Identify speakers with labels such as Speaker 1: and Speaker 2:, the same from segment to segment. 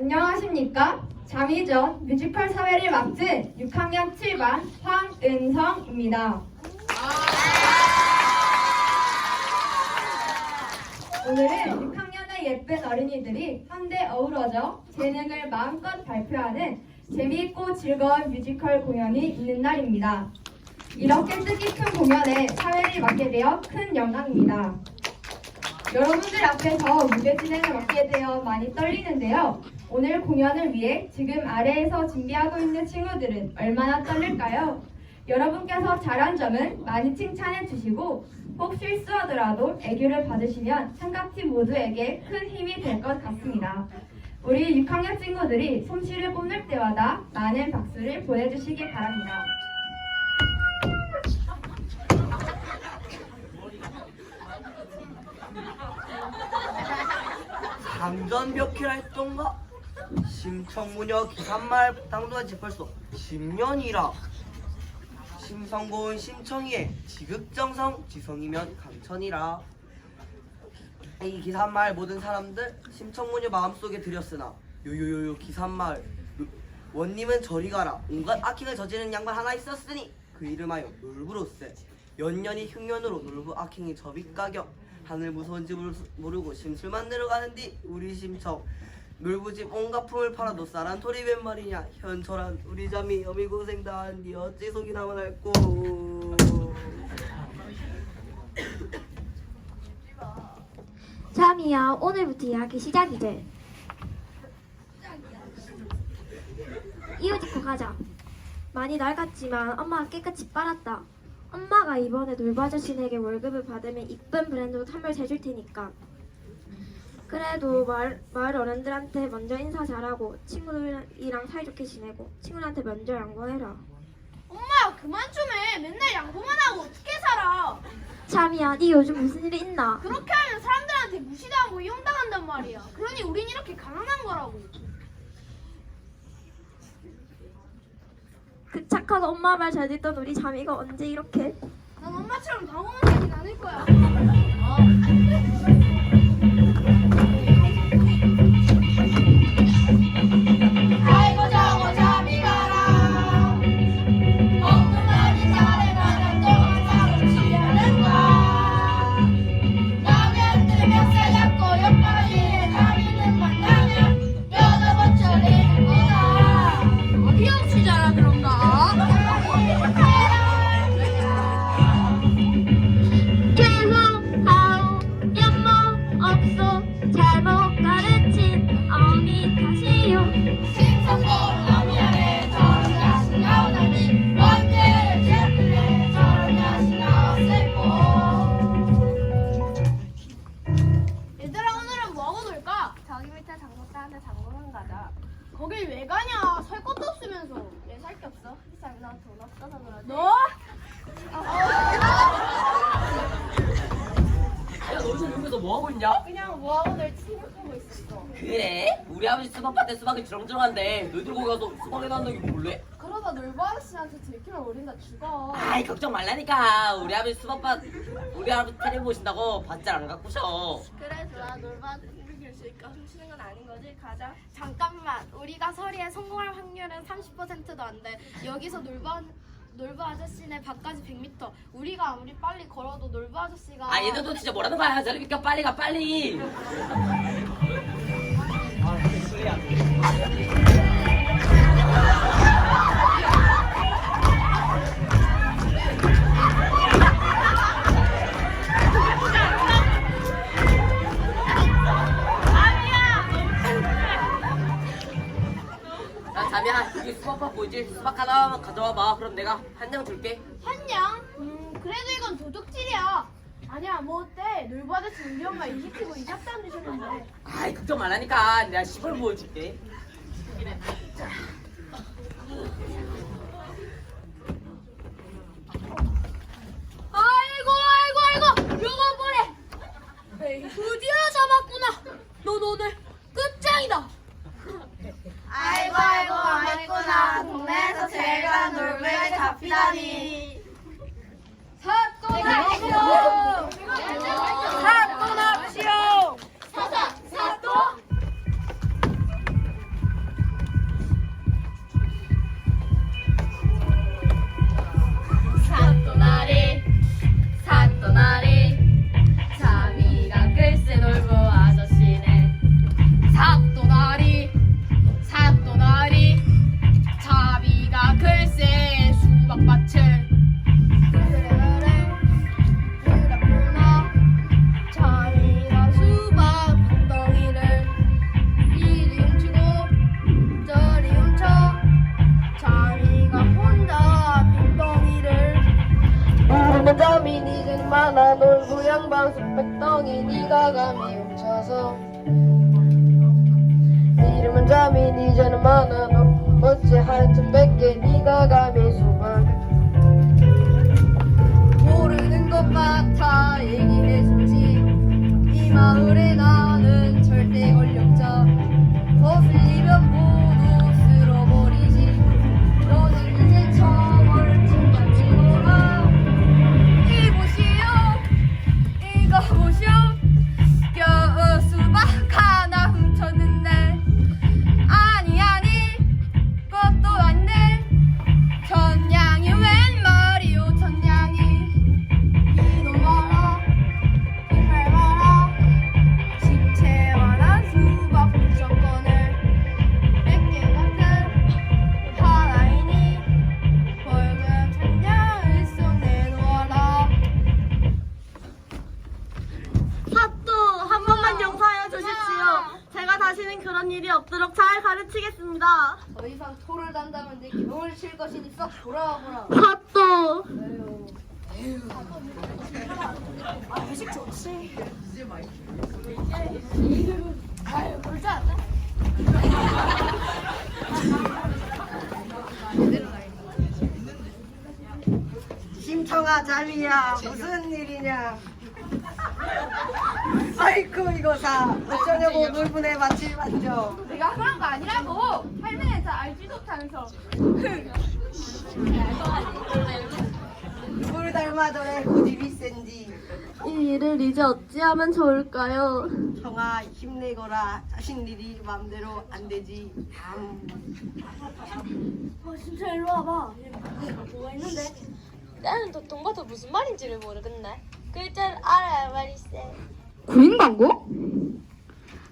Speaker 1: 안녕하십니까? 장희전 뮤지컬 사회를 맡은 6학년 7반 황은성입니다. 오늘은 6학년의 예쁜 어린이들이 한데 어우러져 재능을 마음껏 발표하는 재미있고 즐거운 뮤지컬 공연이 있는 날입니다. 이렇게 뜻깊은 공연에 사회를 맡게 되어 큰 영광입니다. 여러분들 앞에서 무대 진행을 맡게 되어 많이 떨리는데요. 오늘 공연을 위해 지금 아래에서 준비하고 있는 친구들은 얼마나 떨릴까요? 여러분께서 잘한 점은 많이 칭찬해 주시고 혹 실수하더라도 애교를 받으시면 삼각팀 모두에게 큰 힘이 될 것 같습니다. 우리 6학년 친구들이 솜씨를 뽐낼 때마다 많은 박수를 보내주시기 바랍니다.
Speaker 2: 감전벽해라 했던가? 심청무녀 기산말 부당도가 짚을수 10년이라. 심성고운 심청이에 지극정성 지성이면 감천이라. 이 기산말 모든 사람들 심청무녀 마음속에 들였으나 요요요요 기산말 원님은 저리 가라. 온갖 악행을 저지르는 양반 하나 있었으니 그 이름하여 놀부로세. 연년이 흉년으로 놀부 악행이 저빗가격 하늘 무서운지 모르- 모르고 심술만 내려가는디 우리 심청 놀부집 온갖 품을 팔아도 쌀한 토리 웬 말이냐? 현철한 우리 잠이 어미 고생 다한디 어찌 속이 나만 할꼬?
Speaker 3: 잠이야 오늘부터 이야기 시작이제 이웃 입고 가자. 많이 낡았지만 엄마가 깨끗이 빨았다 엄마가 이번에 아저씨에게 월급을 받으면 이쁜 브랜드로 선물 사줄 테니까 그래도 마을, 마을 어른들한테 먼저 인사 잘하고 친구들이랑 사이좋게 지내고 친구들한테 먼저 양보해라
Speaker 4: 엄마 그만 좀 해. 맨날 양보만 하고 어떻게 살아?
Speaker 3: 잠이야 네 요즘 무슨 일이 있나
Speaker 4: 그렇게 하면 사람들한테 무시당하고 이용당한단 말이야. 그러니 우린 이렇게 가난한 거라고.
Speaker 3: 그 착하고 엄마 말 잘 듣던 우리 잠이가 언제 이렇게
Speaker 4: 난 엄마처럼 당황하진 않을 거야. 아
Speaker 5: 수박 밭에 수박이 주렁주렁한데 너희들 거기 가서 수박에 난다는 게 몰래?
Speaker 6: 그러다 놀부 아저씨한테 들키면 우린 다 죽어.
Speaker 5: 아이 걱정 말라니까 우리 아버지 수박밭 우리 아버지 텔레비 보신다고 밭잘 안 가꾸셔
Speaker 6: 그래 좋아 있으니까 훔치는 건 아닌 거지? 가자. 잠깐만. 우리가 서리에 성공할 확률은 30%도 안 돼. 여기서 놀부 아- 놀부 아저씨네 밭까지 100m. 우리가 아무리 빨리 걸어도 놀부 아저씨가
Speaker 5: 아 얘들도 진짜 뭐라는 거야 저리 비켜 빨리 가 빨리 야 자미야 여기 수박밭 보이지? 수박 하나만 가져와 봐 그럼 내가 한 장 줄게
Speaker 4: 한양? 음 그래도 이건 도둑질이야 아니야 뭐 어때? 놀부 아저씨 우리 엄마 일 시키고 이삭도 안 드셨는데.
Speaker 5: 아이 걱정 말라니까. 내가 시골 보여줄게.
Speaker 4: 아이고 아이고 아이고. 요거 뭐래 드디어 잡았구나. 넌 오늘 끝장이다.
Speaker 6: 아이고 아이고 아이구나. 동네에서 제일 가는 놀부에게 잡히다니.
Speaker 7: 심청아 자미야 무슨 일이냐 아이고 이거 사 어쩌냐고 놀분에 마칠 만져
Speaker 4: 내가 그런 거 아니라고. 다 알지도 못하면서.
Speaker 7: 누굴 닮아더래 고집이 센지
Speaker 8: 이 일을 이제 어찌하면 좋을까요?
Speaker 7: 청아 힘내거라 자신 일이 맘대로 안 되지 음.
Speaker 9: 어, 진짜 일로 와봐. 뭐가 있는데? 나는 도통봐도 무슨 말인지를 모르겠네. 글자를 알아야 말이세.
Speaker 10: 구인 광고?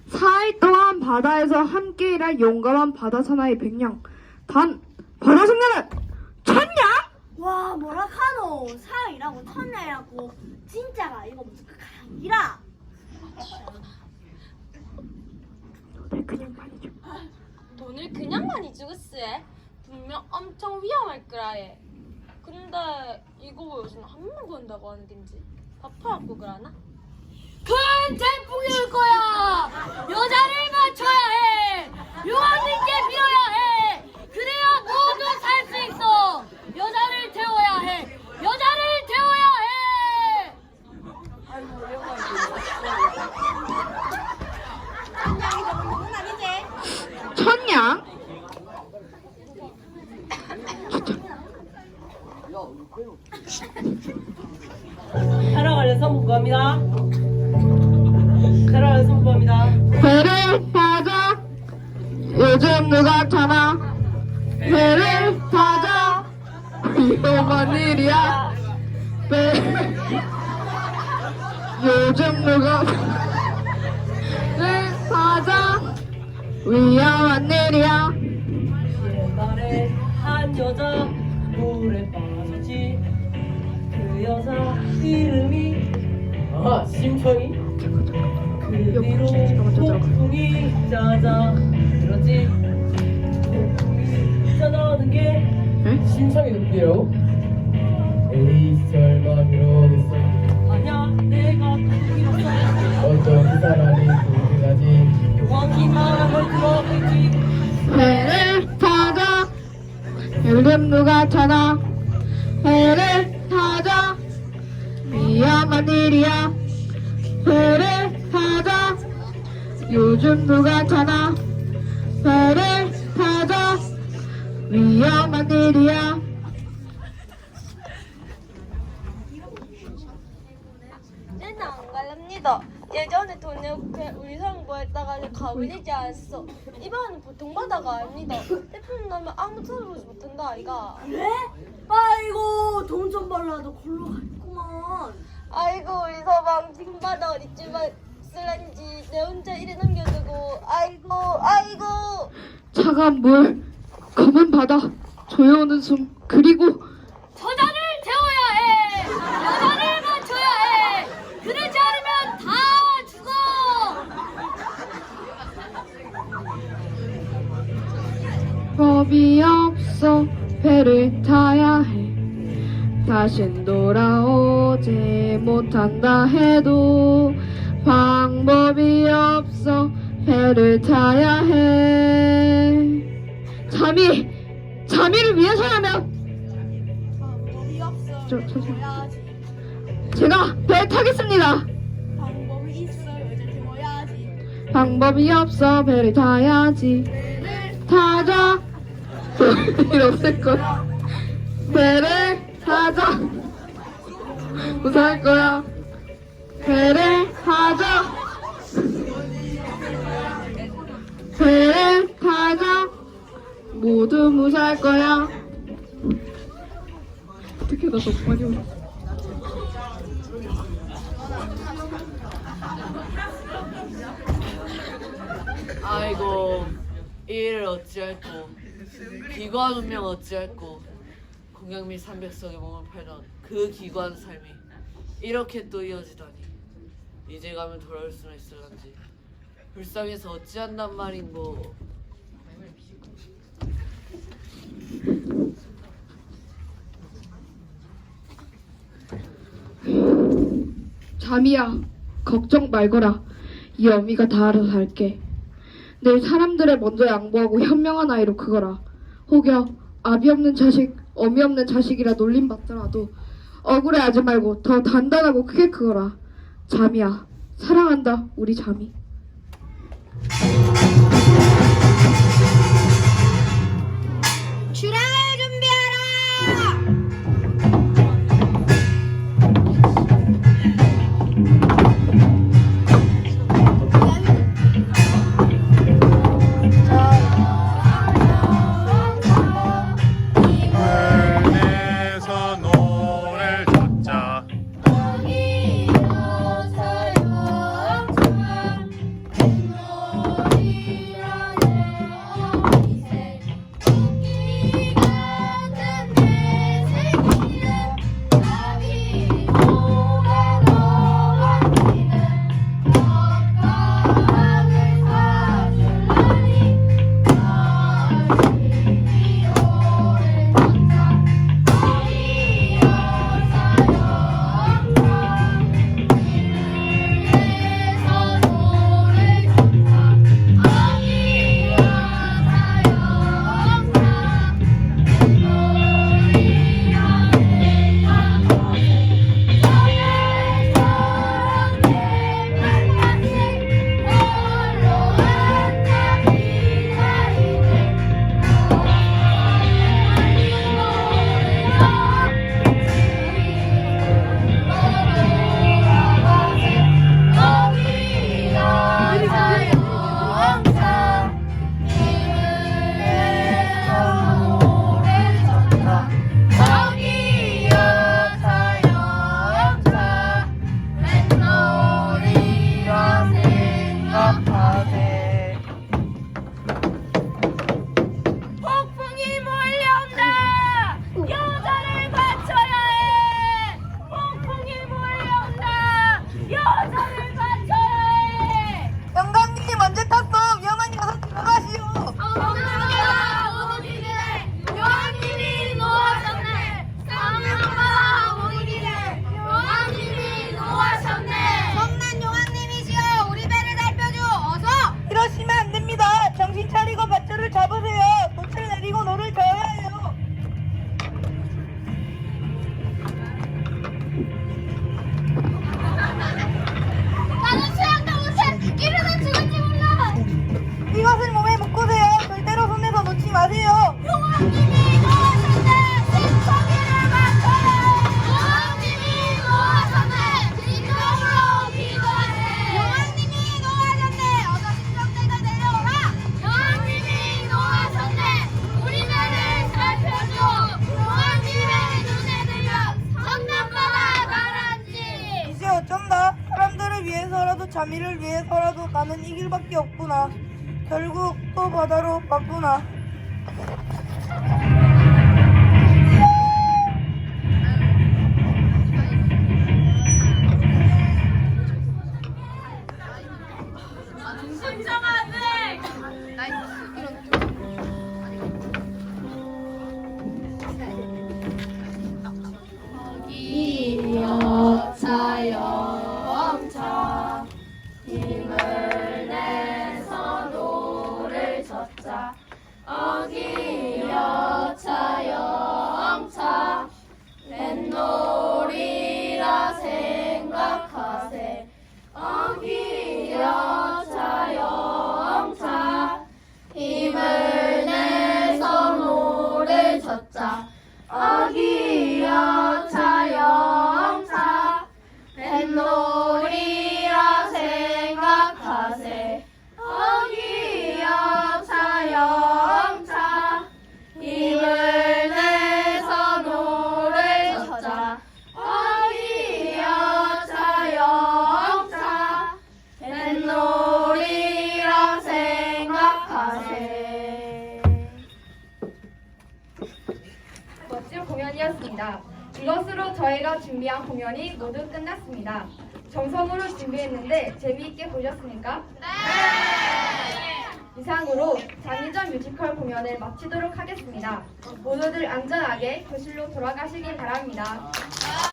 Speaker 10: 4일 동안 바다에서 함께 일할 용감한 바다 사나이 백냥 단 바다 성녀는 천냥?
Speaker 8: 와 뭐라 카노 사이라고 천내라고 진짜가 이거 무슨 강이라
Speaker 10: 네, 그냥 많이 줘
Speaker 9: 돈을 그냥 많이 주겠어. 분명 엄청 위험할 거라해. 근데 이거 왜 요즘 한 명도 한다고 하는 겐지? 밥 팔았고 그러나? 큰 태풍이 올 거야! 여자를 맞춰야 해! 요한님께 빌어야 해! 그래야 모두 살 수 있어! 여자를 태워야 해! 여자를
Speaker 10: 위험한 일이야
Speaker 11: 옛날에 한 여자 물에 빠졌지. 그 여자 이름이 아 심청이? 그 뒤로 폭풍이 짜자. 들었지? 폭풍이 짜자는 게 심청이 누구라고?
Speaker 12: 에이
Speaker 10: 요즘 누가 타나 배를 타자. 위험한 일이야. 배를 타자. 요즘 누가 타나 배를 타자. 위험한 일이야.
Speaker 9: 예전에 돈을 우리 상부했다가 가버리지 않았어. 이번은 보통 바다가 아닙니다. 태풍 나면 아무 찾아보지 못한다 아이가.
Speaker 8: 그래? 아이고 돈 좀 벌라도 골로 갔구만.
Speaker 9: 아이고 우리 서방 지금 바다 어디쯤에 쓸란지 내 혼자 이래 남겨두고 아이고 아이고
Speaker 10: 차가운 물 검은 바다 조여오는 숨 그리고
Speaker 9: 여자를 태워야 해. 여자를 맞춰야 해. 그러지 않으면 다 죽어.
Speaker 10: 법이 없어 배를 타야 해 다신 돌아오지 못한다 해도
Speaker 13: 방법이 없어 배를 타야 해 잠이 잠이를 위해서라면
Speaker 4: 방법이 없어.
Speaker 13: 저, 저, 저. 제가 배 타겠습니다
Speaker 4: 있어.
Speaker 13: 방법이 없어 배를 타야지 타자 일 없을 거야 배를 타자. 무사할 거야. 배를 타자. 배를 타자. 모두 무사할 거야. 어떻게 나 너무 많이 울어?
Speaker 5: 아이고 이 일을 어찌할꼬 기관 운명 어찌할꼬? 공양 및 삼백성에 몸을 팔던 그 기관 삶이 이렇게 또 이어지다니 이제 가면 돌아올 수는 있을런지. 불쌍해서 어찌한단 말인고.
Speaker 13: 잠이야 걱정 말거라. 이 어미가 다 알아서 할게. 늘 사람들을 먼저 양보하고 현명한 아이로 크거라 혹여 아비 없는 자식 어미 없는 자식이라 놀림받더라도 억울해하지 말고 더 단단하고 크게 크거라. 잠이야. 사랑한다 우리 잠이
Speaker 1: 준비한 공연이 모두 끝났습니다. 정성으로 준비했는데 재미있게 보셨습니까? 네! 이상으로 장희전 뮤지컬 공연을 마치도록 하겠습니다. 모두들 안전하게 교실로 돌아가시길 바랍니다.